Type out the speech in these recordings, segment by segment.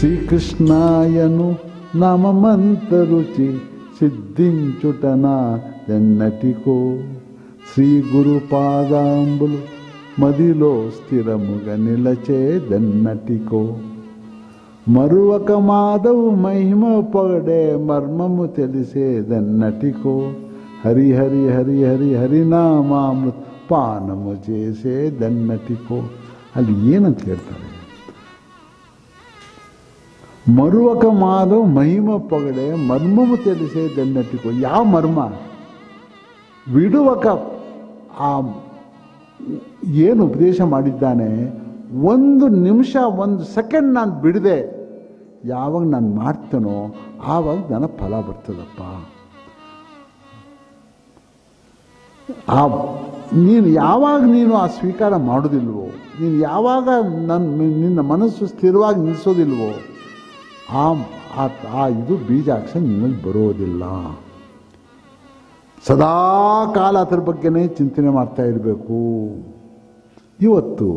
శ్రీకృష్ణాయను నామంతరుచి సిద్ధించుట నా ఎన్నటికో. శ్రీ గురు పాదాంబులు మదిలో స్థిరముగా నిలచేదెన్నటికో. మరువక మాధవు మహిమ పగడే మర్మము తెలిసేదన్నటికో. హరి హరి హరి హరి హరినామామృత పానము చేసేదన్నటికో. అది ఈయన ಹೇಳ್ತಾರೆ ಮರುವಕ ಮಾದು ಮಹಿಮ ಪಗಡೆ, ಮರ್ಮವು ತೆಲಿಸೇ ದೆನ್ನಟ್ಟಿಕೋ ಯಾವ ಮರ್ಮ? ವಿಡುವಕ ಆ ಏನು ಉಪದೇಶ ಮಾಡಿದ್ದಾನೆ? ಒಂದು ನಿಮಿಷ, ಒಂದು ಸೆಕೆಂಡ್ ನಾನು ಬಿಡದೆ. ಯಾವಾಗ ನಾನು ಮಾಡ್ತೇನೋ, ಆವಾಗ ನನ್ನ ಫಲ ಬರ್ತದಪ್ಪ. ಆ, ನೀನು ಯಾವಾಗ ನೀನು ಆ ಸ್ವೀಕಾರ ಮಾಡೋದಿಲ್ವೋ? ನೀನು ಯಾವಾಗ ನನ್ನ ನಿನ್ನ ಮನಸ್ಸು ಸ್ಥಿರವಾಗಿ ನಿಲ್ಲಿಸೋದಿಲ್ವೋ ಆ, ಆ- ಇದು ಬೀಜಾಕ್ಷ ನಿಮಗೆ ಬರೋದಿಲ್ಲ. ಸದಾ ಕಾಲ ಅದ್ರ ಬಗ್ಗೆನೇ ಚಿಂತನೆ ಮಾಡ್ತಾ ಇರಬೇಕು. ಇವತ್ತು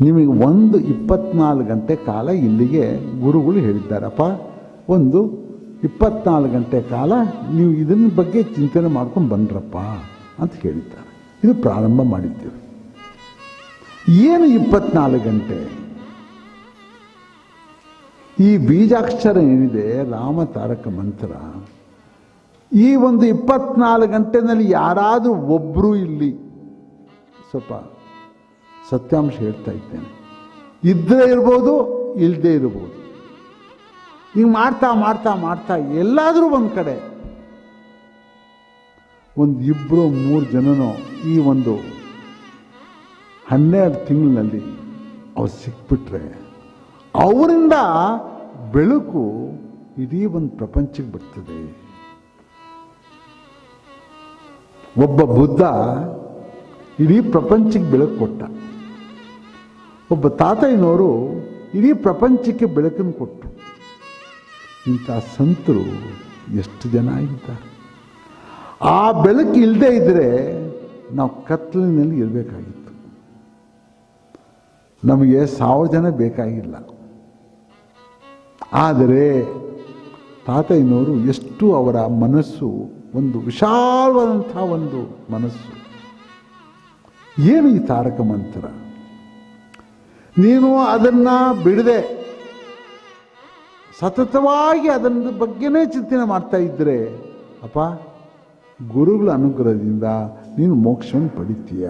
ನಿಮಗೆ ಒಂದು ಇಪ್ಪತ್ನಾಲ್ಕು ಗಂಟೆ ಕಾಲ ಇಲ್ಲಿಗೆ ಗುರುಗಳು ಹೇಳಿದ್ದಾರಪ್ಪ. ಒಂದು ಇಪ್ಪತ್ನಾಲ್ಕು ಗಂಟೆ ಕಾಲ ನೀವು ಇದನ್ನ ಬಗ್ಗೆ ಚಿಂತನೆ ಮಾಡ್ಕೊಂಡು ಬಂದ್ರಪ್ಪ ಅಂತ ಹೇಳಿದ್ದಾರೆ. ಇದು ಪ್ರಾರಂಭ ಮಾಡಿದ್ದೇವೆ. ಏನು ಇಪ್ಪತ್ನಾಲ್ಕು ಗಂಟೆ? ಈ ಬೀಜಾಕ್ಷರ ಏನಿದೆ? ರಾಮ ತಾರಕ ಮಂತ್ರ. ಈ ಒಂದು ಇಪ್ಪತ್ನಾಲ್ಕು ಗಂಟೆನಲ್ಲಿ ಯಾರಾದರೂ ಒಬ್ಬರು ಇಲ್ಲಿ, ಸ್ವಲ್ಪ ಸತ್ಯಾಂಶ ಹೇಳ್ತಾ ಇದ್ದೇನೆ. ಇದ್ದರೆ ಇರ್ಬೋದು ಇಲ್ಲದೆ ಇರ್ಬೋದು. ಹಿಂಗೆ ಮಾಡ್ತಾ ಮಾಡ್ತಾ ಮಾಡ್ತಾ ಎಲ್ಲಾದರೂ ಒಂದು ಕಡೆ. ಒಂದು ಇಬ್ಬರು ಮೂರು ಜನನೋ ಈ ಒಂದು ಹನ್ನೆರಡು ತಿಂಗಳಿನಲ್ಲಿ ಅವ್ರು ಸಿಕ್ಬಿಟ್ರೆ ಅವರಿಂದ ಬೆಳಕು ಇಡೀ ಒಂದು ಪ್ರಪಂಚಕ್ಕೆ ಬರ್ತದೆ. ಒಬ್ಬ ಬುದ್ಧ ಇಡೀ ಪ್ರಪಂಚಕ್ಕೆ ಬೆಳಕು ಕೊಟ್ಟ. ಒಬ್ಬ ತಾತಯ್ಯನವರು ಇಡೀ ಪ್ರಪಂಚಕ್ಕೆ ಬೆಳಕನ್ನು ಕೊಟ್ಟರು ಇಂಥ ಸಂತರು ಎಷ್ಟು ಜನ ಇದ್ದಾರೆ? ಆ ಬೆಳಕು ಇಲ್ಲದೆ ಇದ್ದರೆ ನಾವು ಕತ್ತಲಿನಲ್ಲಿ ಇರಬೇಕಾಗಿತ್ತು. ನಮಗೆ ಸಾವಿರ ಜನ ಬೇಕಾಗಿಲ್ಲ. ಆದರೆ ತಾತಯ್ಯನವರು ಎಷ್ಟು ಅವರ ಮನಸ್ಸು, ಒಂದು ವಿಶಾಲವಾದಂಥ ಒಂದು ಮನಸ್ಸು. ಏನು ಈ ತಾರಕ ಮಂತ್ರ? ನೀನು ಅದನ್ನ ಬಿಡದೆ ಸತತವಾಗಿ ಅದನ್ನ ಬಗ್ಗೆನೇ ಚಿಂತನೆ ಮಾಡ್ತಾ ಇದ್ದರೆ ಅಪ್ಪ, ಗುರುಗಳ ಅನುಗ್ರಹದಿಂದ ನೀನು ಮೋಕ್ಷವನ್ನು ಪಡಿತೀಯ?